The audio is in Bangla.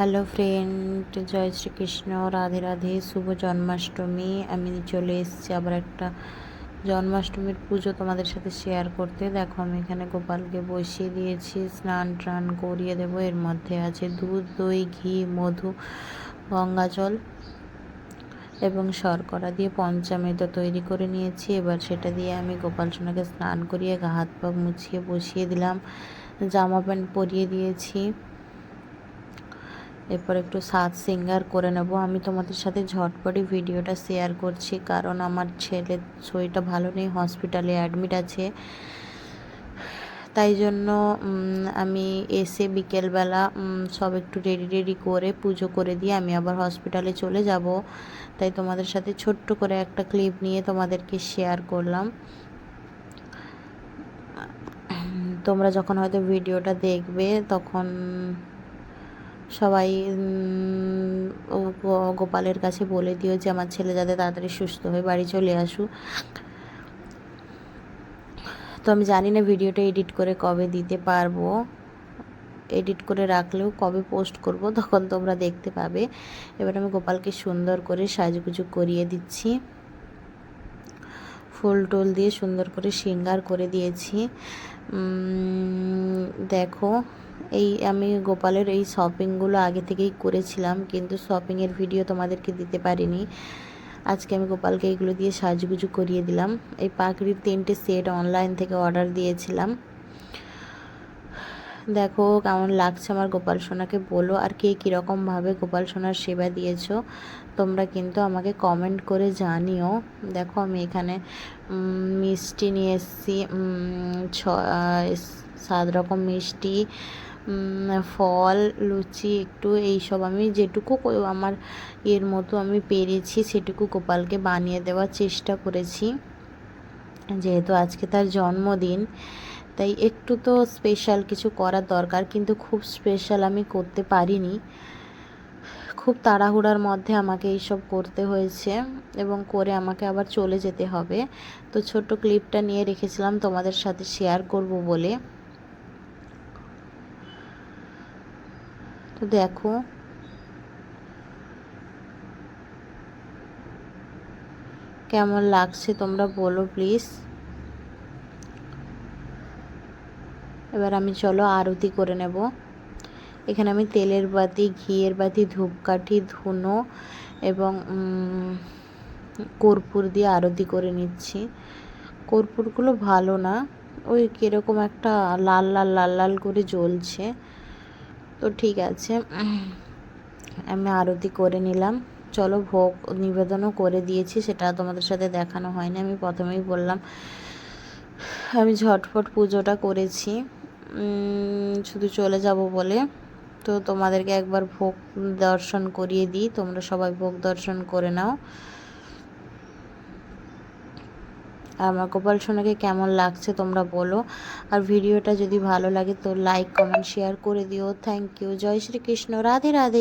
হ্যালো ফ্রেন্ড জয় শ্রীকৃষ্ণ রাধে রাধে শুভ জন্মাষ্টমী আমি চলে এসেছি আবার একটা জন্মাষ্টমীর পুজো তোমাদের সাথে শেয়ার করতে। দেখো, আমি এখানে গোপালকে বসিয়ে দিয়েছি। স্নান, টান করিয়ে দেবো। এর মধ্যে আছে দুধ, দই, ঘি, মধু, গঙ্গা জল এবং শর্করা দিয়ে পঞ্চামৃত তৈরি করে নিয়েছি। এবার সেটা দিয়ে আমি গোপাল সোনাকে স্নান করিয়ে গা, হাত, পা মুছিয়ে বসিয়ে দিলাম। জামা প্যান্ট পরিয়ে দিয়েছি। এরপর একটু সাত সিঙ্গার করে নেব। আমি তোমাদের সাথে ঝটপটি ভিডিওটা শেয়ার করছি, কারণ আমার ছেলের শরীরটা ভালো নেই, হসপিটালে অ্যাডমিট আছে। তাই জন্য আমি এসে বিকেলবেলা সব একটু রেডি রেডি করে পুজো করে দিয়ে আমি আবার হসপিটালে চলে যাব। তাই তোমাদের সাথে ছোট্ট করে একটা ক্লিপ নিয়ে তোমাদেরকে শেয়ার করলাম। তোমরা যখন হয়তো ভিডিওটা দেখবে, তখন সবাই গোপালের কাছে বলে দিও যে আমার ছেলে যাতে তাড়াতাড়ি সুস্থ হয়ে বাড়ি চলে আসুক। তো আমি জানি না ভিডিওটা এডিট করে কবে দিতে পারব। এডিট করে রাখলেও কবে পোস্ট করব, তখন তোমরা দেখতে পাবে। এবার আমি গোপালকে সুন্দর করে সাজগুজু করিয়ে দিচ্ছি। ফুল টুল দিয়ে সুন্দর করে সিঙ্গার করে দিয়েছি। দেখো এই আমি গোপালের এই শপিংগুলো আগে থেকেই করেছিলাম, কিন্তু শপিংয়ের ভিডিও তোমাদেরকে দিতে পারিনি। আজকে আমি গোপালকে এগুলো দিয়ে সাজগুজু করিয়ে দিলাম। এই পাখির তিনটে সেট অনলাইন থেকে অর্ডার দিয়েছিলাম। দেখো কেমন লাগছে আমার গোপাল সোনাকে বলো, আর কে কীরকমভাবে গোপাল সোনার সেবা দিয়েছ, তোমরা কিন্তু আমাকে কমেন্ট করে জানিও। দেখো আমি এখানে মিষ্টি নিয়ে এসেছি ছ সাত রকম মিষ্টি ফল, লুচি, একটু এইসব আমি যেটুকু আমার এর মতো আমি পেরেছি, সেটুকু গোপালকে বানিয়ে দেওয়ার চেষ্টা করেছি। যেহেতু আজকে তার জন্মদিন, তাই একটু তো স্পেশাল কিছু করার দরকার, কিন্তু খুব স্পেশাল আমি করতে পারিনি। খুব তাড়াহুড়ার মধ্যে আমাকে এইসব করতে হয়েছে এবং করে আমাকে আবার চলে যেতে হবে। তো ছোট্ট ক্লিপটা নিয়ে রেখেছিলাম, তোমাদের সাথে শেয়ার করব বলে। তো দেখো। কেমন লাগছে তোমরা বলো প্লিজ এবার আমি চলো আরতি করে নেব। এখানে আমি তেলের বাতি, ঘিয়ের বাতি, ধূপকাঠি, ধুনো এবং কর্পূর দিয়ে আরতি করে নিচ্ছি। কর্পূরগুলো ভালো না। ওই কীরকম একটা লাল লাল লাল লাল করে জ্বলছে। তো ঠিক আছে। আমি আরতি করে নিলাম। চলো ভোগ নিবেদনও করে দিয়েছি, সেটা তোমাদের সাথে দেখানো হয়নি। আমি প্রথমেই বললাম, আমি ঝটফট পুজোটা করেছি। শুধু চলে যাব বলে। তো তোমাদেরকে একবার ভোগ দর্শন করিয়ে দিই। তোমরা সবাই ভোগ দর্শন করে নাও। আমার গোপাল সোনাকে কেমন লাগছে তোমরা বলো। আর ভিডিওটা যদি ভালো লাগে তো লাইক কমেন্ট শেয়ার করে দিও। থ্যাংক ইউ জয় শ্রীকৃষ্ণ। রাধে রাধে।